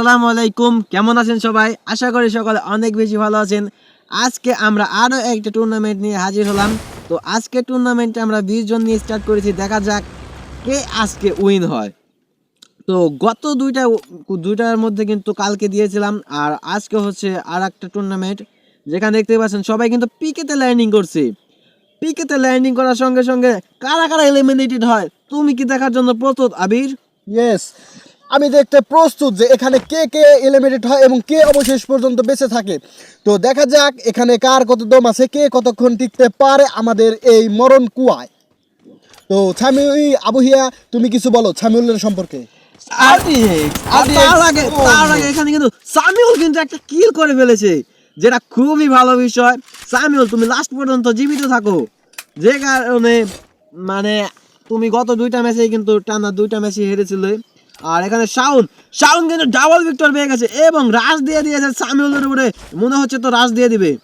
আসসালামু আলাইকুম। কেমন আছেন সবাই? আশা করি সকলে অনেক বেশি ভালো আছেন। আজকে আমরা আরও একটা টুর্নামেন্ট নিয়ে হাজির হলাম। তো আজকে টুর্নামেন্টে আমরা বিশ জন নিয়ে স্টার্ট করেছি। দেখা যাক কে আজকে উইন হয়। তো গত দুইটা দুইটার মধ্যে কিন্তু কালকে দিয়েছিলাম। আর আজকে হচ্ছে আর একটা টুর্নামেন্ট যেখানে দেখতে পাচ্ছেন সবাই কিন্তু পিকেতে ল্যান্ডিং করছে। পিকেতে ল্যান্ডিং করার সঙ্গে সঙ্গে কারা কারা এলিমিনেটেড হয়, তুমি কি দেখার জন্য প্রস্তুত, আবির? ইয়েস আমি দেখতে প্রস্তুত যে এখানে কে কে এলিমিনেট হয় এবং কে অবশেষ পর্যন্ত বেঁচে থাকে। তো দেখা যাক এখানে কার কত দম আছে কে কতক্ষণ টিকতে পারে আমাদের এই মরণ কুয়ায়। তো ছামি আবুহিয়া তুমি কিছু বলো ছামিউলের সম্পর্কে। তার আগে তার আগে এখানে কিন্তু সামিউল কিন্তু একটা কিল করে ফেলেছে যেটা খুবই ভালো বিষয়। সামিউল তুমি লাস্ট পর্যন্ত জীবিত থাকো। যে কারণে মানে তুমি গত দুইটা ম্যাচে কিন্তু টানা দুইটা ম্যাচে হেরেছিলে। আর এখানে শাউন শাউন কিন্তু ডাবল ভিক্টর পেয়ে গেছে এবং রাশ দিয়ে দিয়েছে সামিউলের উপরে। মনে হচ্ছে তো রাশ দিয়ে দিবে।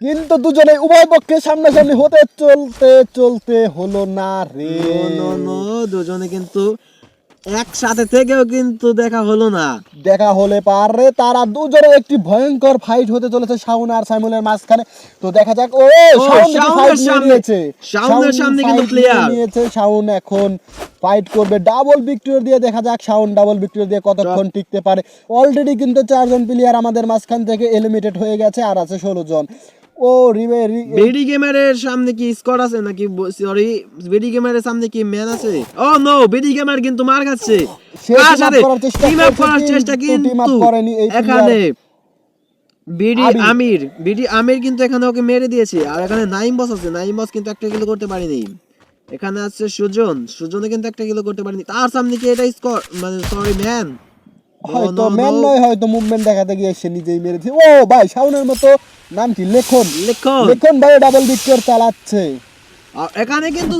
কিন্তু দুজনে উভয় পক্ষে সামনাসামনি হতে চলতে চলতে হলো না রে। নো নো দুজনে কিন্তু একসাথে থেকেও কিন্তু দেখা হলো না। দেখা হলে পারে তারা দুজনে একটি ভয়ঙ্কর ফাইট হতে চলেছে শাউন আর সাইমুলের মাঝখানে। তো দেখা যাক ও শাউনের সামনে- নিয়েছে। শাউনের শাউন সামনে কিন্তু। নিয়ে নিয়েছে শাউন এখন ফাইট করবে ডাবল ভিক্টর দিয়ে দেখা যাক শাউন ডাবল ভিক্টর দিয়ে কতক্ষণ টিকতে পারে। অলরেডি কিন্তু চারজন প্লেয়ার আমাদের মাঝখান থেকে এলিমিনেটেড হয়ে গেছে আর আছে ষোলো জন। ও রিবে রি- বিডি গেমারের সামনে কি স্কোর আছে নাকি? সরি বিডি গেমারের সামনে কি ম্যান আছে? ও নো বিডি গেমার কিন্তু মার খাচ্ছে। কার সাথে? টিম আপ করার চেষ্টা কিন্তু এখানে বিডি আমির। বিডি আমির কিন্তু এখানে ওকে মেরে দিয়েছে। আর এখানে নাইম বস আছে। নাইম বস কিন্তু একটা কিলো করতে পারেনি। এখানে আছে সুজন। সুজনে কিন্তু একটা কিলো করতে পারেনি। তার সামনে কি এটা স্কোর মানে সরি ম্যান হয়তো ম্যান নয় হয়তো মুভমেন্ট দেখাতে গিয়ে সে নিজেই মেরেছে। ও ভাই শাউনের মতো নাম কি লেখন। লেখন। লেখন ভাই ডাবল ভিক্টর চালাচ্ছে। আর এখানে কিন্তু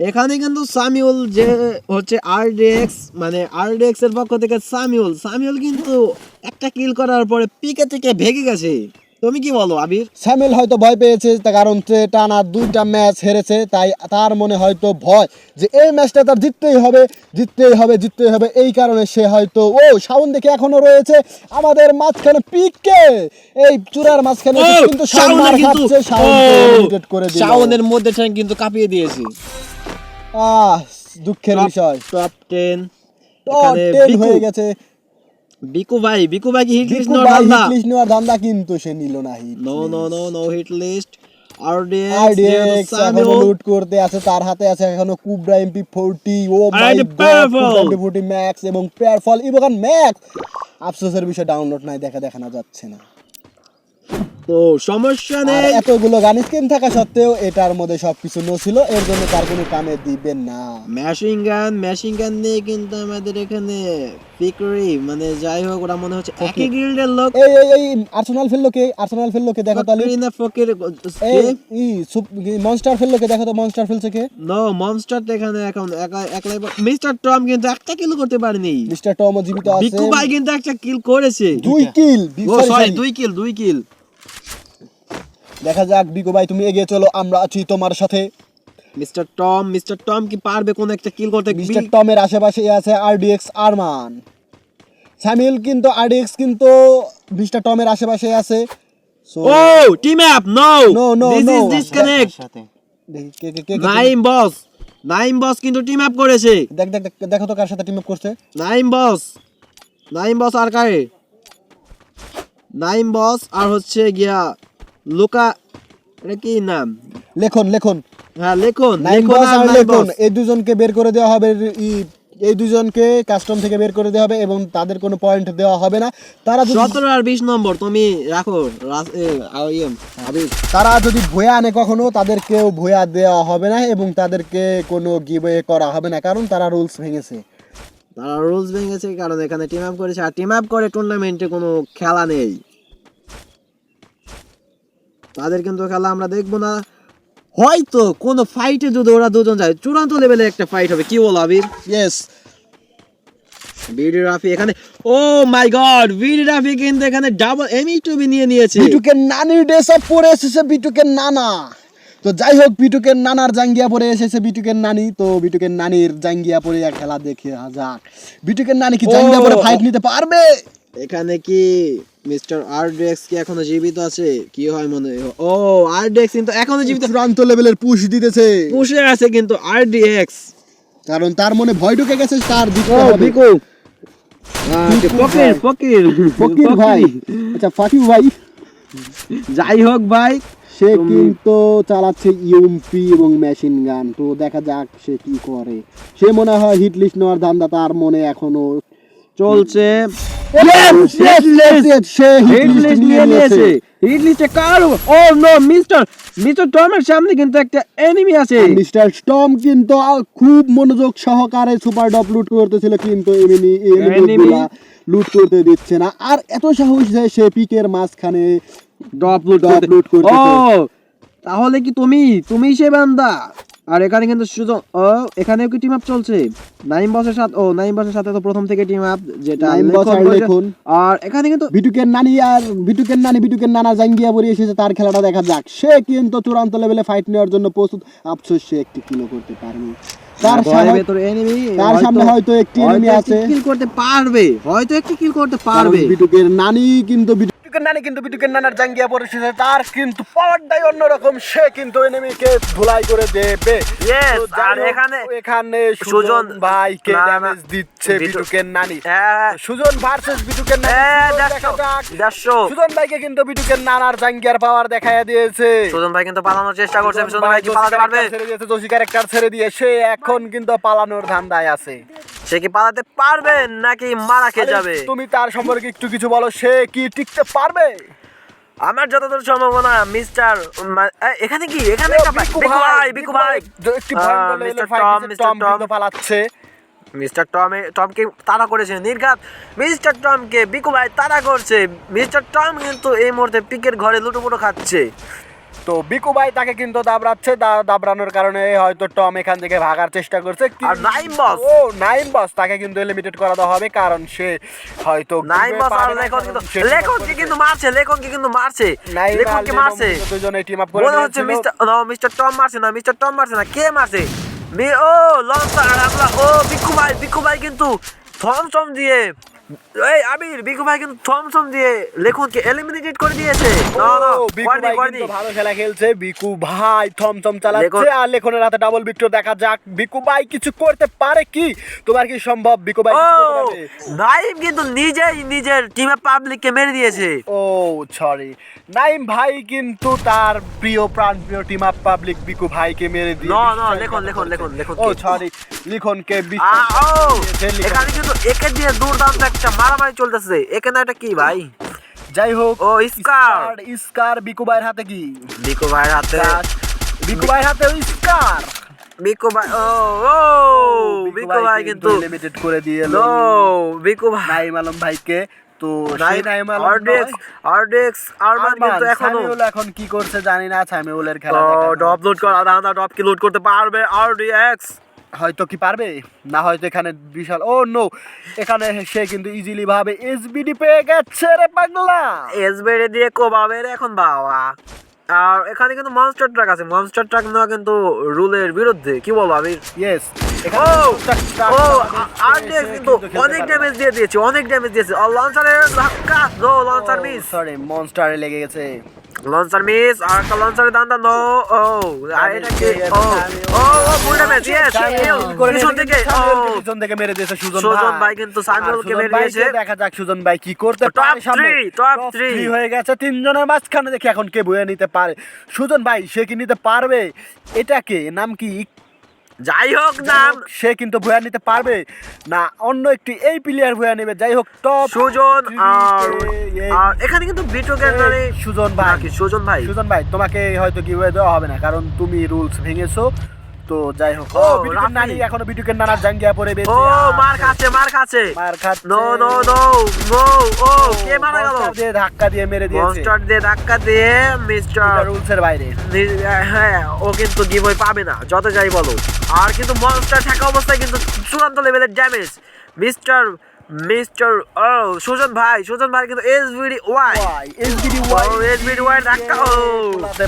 এখানে কিন্তু সামিউল যে হচ্ছে আরডিএক্স মানে আরডিএক্স এর পক্ষ থেকে সামিউল। সামিউল কিন্তু একটা কিল করার পরে পিকে থেকে ভেগে গেছে। তুমি কি বলো আবির? স্যামেল হয়তো ভয় পেয়েছে তার কারণ সে টানা দুইটা ম্যাচ হেরেছে তাই তার মনে হয়তো ভয় যে এই ম্যাচটা তার জিততেই হবে জিততেই হবে জিততেই হবে। এই কারণে সে হয়তো ও শাউন দেখে এখনও রয়েছে আমাদের মাঝখানে পিকে এই চূড়ার মাঝখানে কিন্তু শাওনের মার খাচ্ছে শাউনকে করে দিল। শাওনের মধ্যে কিন্তু কাঁপিয়ে দিয়েছে। আহ দুঃখের বিষয়। টপ টেন টপ টেন হয়ে গেছে। বিকু ভাই বিকু ভাই কি হিট লিস্ট ধান্দা হিট লিস্ট নেওয়ার ধান্দা কিন্তু সে নিল না hit no no no no hit list RDX এখনও লুট করতে আছে তার হাতে আছে এখনও কুবরা MP oh my god max এবং পেয়ারফল ম্যাক্স আফসোসের বিষয় ডাউনলোড নাই দেখা দেখানো যাচ্ছে না। তো সমস্যা নেই। এতগুলো গান স্কিম থাকা সত্ত্বেও এটার মধ্যে সবকিছু নো ছিল এর জন্য তার কোনো কামে দিবেন না। গান গান নিয়ে কিন্তু আমাদের এখানে ফিকরি মানে যাই হোক ওরা মনে হচ্ছে একই গিল্ডের লোক। এই এই এই আর্সেনাল ফেলল কে? আর্সেনাল ফেলল কে? দেখো তাহলে। না ফকির এই মনস্টার ফেলল কে? দেখো তো মনস্টার ফেলছে কে? নো মনস্টার এখানে এখন একা একলাই মিস্টার টম কিন্তু একটা কিল করতে পারেনি। মিস্টার টম জীবিত আছে। বিকু ভাই কিন্তু একটা কিল করেছে। দুই কিল সরি দুই কিল দুই কিল দেখা যাক বিকো ভাই তুমি এগিয়ে চলো আমরা আছি তোমার সাথে। মিস্টার টম মিস্টার টম কি পারবে কোন একটা কিল করতে? মিস্টার টমের আশেপাশে আছে আরডিএক্স আরমান। স্যামিউল কিন্তু আরডিএক্স কিন্তু মিস্টার টমের আশেপাশে আছে। So oh team up no No, no, this is disconnect Naim boss Naim boss কিন্তু টিম আপ করেছে! দেখ দেখ দেখ, দেখো তো কার সাথে টিম আপ করছে। নাইম বস নাইম বস আর কারে? নাইম বস আর হচ্ছে গিয়া লুকা এটা কি নাম? লেখন লেখন। হ্যাঁ লেখন লেখন বস আর আর লেখন। এই দুজনকে বের করে দেওয়া হবে ই- এই দুজনকে কাস্টম থেকে বের করে দেওয়া হবে এবং তাদের কোনো পয়েন্ট দেওয়া হবে না। তারা যদি সতেরো আর বিশ নম্বর তুমি রাখো ইয়ে। তারা যদি ভুয়া আনে কখনো তাদেরকেও ভুয়া দেওয়া হবে না এবং তাদেরকে কোনো গিভওয়ে করা হবে না কারণ তারা রুলস ভেঙেছে। তারা রুলস ভেঙেছে কারণ এখানে টিম আপ করেছে। আর টিম আপ করে টুর্নামেন্টে কোনো খেলা নেই। তাদের কিন্তু খেলা আমরা দেখব না। হয়তো কোনো ফাইটে যদি ওরা দুজন যায় চূড়ান্ত লেভেলে একটা ফাইট হবে। কি বলো আবির? ইয়েস বিডি রাফি এখানে oh my god BD Rafi কিন্তু এখানে ডাবল এমই টুবি নিয়ে নিয়েছে। বিটুকে নানির ড্রেস আপ পরে এসেছে বিটুকে নানা। তো যাই হোক বিটুকের নানার জাঙ্গিয়া পরে এসেছে বিটুকের নানি। তো বিটুকের নানির জাঙ্গিয়া পরে খেলা দেখে যাক। বিটুকের নানি কি জাঙ্গিয়া পরে ফাইট নিতে পারবে? এখানে কি মিস্টার আরডেক্স কি এখনও জীবিত আছে? কি হয় মনে ও আরডেক্স কিন্তু এখনও জীবিত। চূড়ান্ত লেভেলের পুশ দিতেছে। পুষে আছে কিন্তু আরডিএক্স কারণ তার মনে ভয় ঢুকে গেছে তার হবে বিকু ভাই। ফকির। ফকির ভাই। আচ্ছা ফাকির ভাই। যাই হোক ভাই সে কিন্তু চালাচ্ছে ইউএমপি এবং মেশিন গান। তো দেখা যাক সে কি করে। সে মনে হয় হিট লিস্ট নেওয়ার ধান্দা তার মনে এখনও চলছে। Yes, yes, yes, yes, সে হিট লিস্ট নিয়ে নিয়ে নিয়েছে। নিয়েছে। হিট লিস্টে কার? ও নো মিস্টার মিস্টার টমের সামনে কিন্তু একটা এনিমি আছে। মিস্টার স্টম কিন্তু খুব মনোযোগ সহকারে সুপার ডপ লুট করতেছিল কিন্তু? লুট করতে দিচ্ছে না। আর এত সাহস যে সে পিকের মাঝখানে ও তাহলে কি তুমি? তুমি সে বান্দা। আর এখানে কিন্তু শুধু ও এখানেও কি টিম আপ চলছে? নাইম বসের সাথে ও নাইম বসের সাথে তো প্রথম থেকে টিম আপ যেটা নাইম বস আর করেছে। আর এখানে কিন্তু বিটুকের নানি আর বিটুকের নানি বিটুকের নানা জাঙ্গিয়া বলে এসেছে তার খেলাটা দেখা যাক। সে কিন্তু চূড়ান্ত লেভেলে ফাইট নেওয়ার জন্য প্রস্তুত। আফসোস সে একটি কিলো করতে পারেনি। তার enemy, তার সামনে হয়তো একটি enemy আছে। কিল করতে পারবে হয়তো একটি কিল করতে পারবে। বিটুকের নানি কিন্তু বিটুকের নানি কিন্তু বিটুকের নানার জাঙ্গিয়া এসেছে তার কিন্তু পাওয়ারটাই অন্যরকম সে কিন্তু এনিমিকে ধুলাই করে দেবে। এখানে- এখানে সুজন ভাইকে ড্যামেজ দিচ্ছে বিটু- বিটুকের নানি। হ্যাঁ সুজন ভার্সেস বিটুকের নানি হ্যাঁ, সুজন ভাইকে কিন্তু বিটুকের নানার জাঙ্গিয়ার পাওয়ার দেখায় দিয়েছে। সুজন ভাই কিন্তু পালানোর চেষ্টা করছে সুজন সুজন ভাই কি পালাতে পারবে? ছেড়ে দিয়েছে জোশী ক্যারেক্টার ছেড়ে দিয়ে সে এখন কিন্তু পালানোর ধান্দায় আছে। সে কি পালাতে পারবে নাকি মারা খেয়ে যাবে? তুমি তার সম্পর্কে একটু কিছু বলো সে কি টিকতে পারবে? আমার যতদূর সম্ভাবনা মিস্টার এখানে কি? এখানে বিকু ভাই বিকু ভাই। Tom, Tom. পালাচ্ছে। মিস্টার টম টমকে তাড়া করেছে নির্ঘাত। মিস্টার টমকে বিকু ভাই তাড়া করছে। মিস্টার টম কিন্তু এই মুহূর্তে পিকের ঘরে লুটোপুটো খাচ্ছে। তো বিকু ভাই তাকে কিন্তু দাবড়াচ্ছে দাবড়ানোর কারণে হয়তো টম এখান থেকে ভাগার চেষ্টা করছে কি- আর নাইম boss? ও নাইম বস তাকে কিন্তু লিমিটেড করা দেওয়া হবে কারণ সে হয়তো নাই ঘুরবে বস আর লেখন কিন্তু লেখনকে। কিন্তু মারছে লেখনকে কিন্তু মারছে নাইম লেখনকে মারছে দুজনে টিম আপ করে মনে হচ্ছে। মিস্টার নো মিস্টার টম মারছে না মিস্টার টম মারছে না কে মারছে মি- ও লঞ্চার আমরা ও বিক্ষু ভাই বিক্ষু ভাই কিন্তু থমসম দিয়ে এই আবির বিক্ষু ভাই কিন্তু থমসম দিয়ে লেখনকে এলিমিনেটেড করে দিয়েছে। না না বিকু ভাই কিন্তু ভালো খেলা খেলছে বিকু ভাই চালাচ্ছে আর লেখনের হাতে ডাবল বিক্টর দেখা যাক। বিকু ভাই কিছু করতে পারে কি? তোমার কি সম্ভব? বিকু ভাই? নাইম কিন্তু নিজেই নিজের টিমে পাবলিককে মেরে দিয়েছে। ও সরি নাইম ভাই কিন্তু তার প্রিয় প্রাণ প্রিয় টিম আপ পাবলিক বিকু ভাইকে মেরে দিয়ে না, না, লেখন, লেখন, লেখন, লেখন ও কে? সরি লিখনকে দিয়েছে এখানে কিন্তু একে দিয়ে দুর্দান্ত একটা মারামারি চলতেছে। একে না এটা কি ভাই? যাই হোক ও, স্কার। স্কার বিকু ভাইয়ের হাতে কি? বিকু ভাইয়ের হাতে। বিকু ভাইয়ের হাতে স্কার। বিকু ভাই ও ও বিকু ভাই কিন্তু লিমিটেড করে দিয়ে নো বিকু ভাই। নাইম আলম ভাইকে। তো সেই নাইম আলম আরডেক্স আরডেক্স আরমান কিন্তু এখনও। এখন কি করছে জানি না সামিউলের খেলা দেখার ড্রপ লুট করা দাদা ড্রপ কি লুট করতে পারবে? আরডিএক্স হয়তো কি পারবে? না হয়তো এখানে বিশাল ও নো এখানে সে কিন্তু ইজিলি ভাবে এসবিডি পেয়ে গেছে রে পাগলা। এসবেড়ে দিয়ে কোবাবে রে এখন বাবা। আর এখানে কিন্তু মনস্টার ট্রাক আছে মনস্টার ট্রাক নেওয়া কিন্তু রুলের বিরুদ্ধে কি বলব আমি ইয়েস ও ও আরডিএক্স কিন্তু অনেক ড্যামেজ দিয়ে দিয়েছে অনেক ড্যামেজ দিয়েছে। আর লঞ্চারের ধাক্কা নো লঞ্চার মিস সরি মনস্টারে লেগে গেছে। লঞ্চার মিস আর একটা লঞ্চারের দান্দা নো ও আর এটা কি? ও ও ও ফুল ড্যামেজ ইয়েস পিছন থেকে ও। পিছন থেকে মেরে দিয়েছে সুজন সুজন ভাই। ভাই কিন্তু সামিউলকে মেরে দিয়েছে। দেখা যাক সুজন ভাই কি করতে পারে সামনে? three। three হয়ে গেছে তিনজনের মাঝখানে দেখি এখন কে বয়ে নিতে পারে। সুজন ভাই সে কি নিতে পারবে? এটা কে? নাম কি? যাই হোক না নাম সে কিন্তু ভুয়া নিতে পারবে। না অন্য একটি এই প্লেয়ার ভয়া নেবে। যাই হোক টপ সুজন আর এখানে কিন্তু বিটুকের মানে সুজন ভাই। সুজন ভাই। সুজন ভাই তোমাকে হয়তো গিভওয়ে দেওয়া হবে না কারণ তুমি রুলস ভেঙেছো। তো যাই হোক। ও ও, বিটুকের নানি এখনও বিটুকের নানার জাঙ্গিয়া পরে বেঁচে ও মার খাচ্ছে মার খাচ্ছে। মার খাচ্ছে। নো নো নো নো ও কে মারা গেল? দিয়ে ধাক্কা দিয়ে মেরে দিয়েছে। মনস্টার দিয়ে ধাক্কা দিয়ে মিস্টার রুলসের বাইরে। হ্যাঁ ও কিন্তু গিভওয়ে পাবে না যত যাই বলো। আর কিন্তু মনস্টার থাকা অবস্থায় কিন্তু চূড়ান্ত লেভেলের ড্যামেজ মিস্টার মিস্টার ও সুজন ভাই সুজন ভাই কিন্তু S V D Y S B D ও এস ভিডি ওয়াই একটা ও।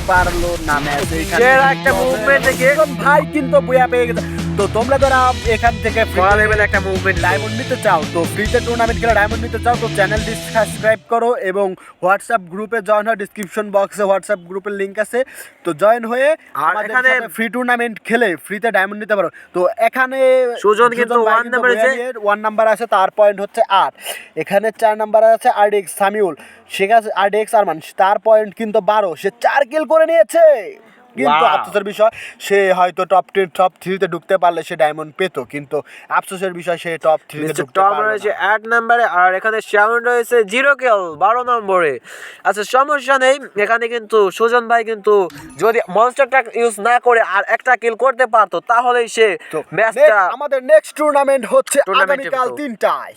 পারল না ম্যাচ এর একটা মুভমেন্ট দেখে। ভাই কিন্তু বইয়া পেয়ে গেছে। তো তোমরা যারা এখান থেকে বড় লেভেল একটা মুভমেন্ট ডায়মন্ড নিতে চাও তো ফ্রিতে টুর্নামেন্ট খেলে ডায়মন্ড নিতে চাও তো চ্যানেলটি সাবস্ক্রাইব করো এবং হোয়াটসঅ্যাপ গ্রুপে জয়েন হয় ডিসক্রিপশন বক্সে হোয়াটসঅ্যাপ গ্রুপের লিংক আছে। তো জয়েন হয়ে আর এখানে- ফ্রি টুর্নামেন্ট খেলে ফ্রিতে ডায়মন্ড নিতে পারো। তো এখানে সুজন কিন্তু one number আছে। ওয়ান নাম্বার আছে তার পয়েন্ট হচ্ছে আট এখানে চার নাম্বার আছে আরডিএক্স সামিউল। সে আছে আরডিএক্স আরমান তার পয়েন্ট কিন্তু বারো। সে চার কিল করে নিয়েছে। কিন্তু. আফসোসের বিষয় সে হয়তো টপ টেন টপ থ্রিতে ঢুকতে পারলে সে ডায়মন্ড পেতো কিন্তু আফসোসের বিষয় সে টপ থ্রিতে পারল রয়েছে এক নম্বরে আর এখানে শ্যামন রয়েছে জিরো কিল বারো নম্বরে। আচ্ছা সমস্যা নেই এখানে কিন্তু সুজন ভাই কিন্তু যদি মনস্টারটা ইউজ না করে আর একটা কিল করতে পারতো তাহলেই সে ম্যাচটা আমাদের নেক্সট টুর্নামেন্ট হচ্ছে আগামীকাল তিনটায়।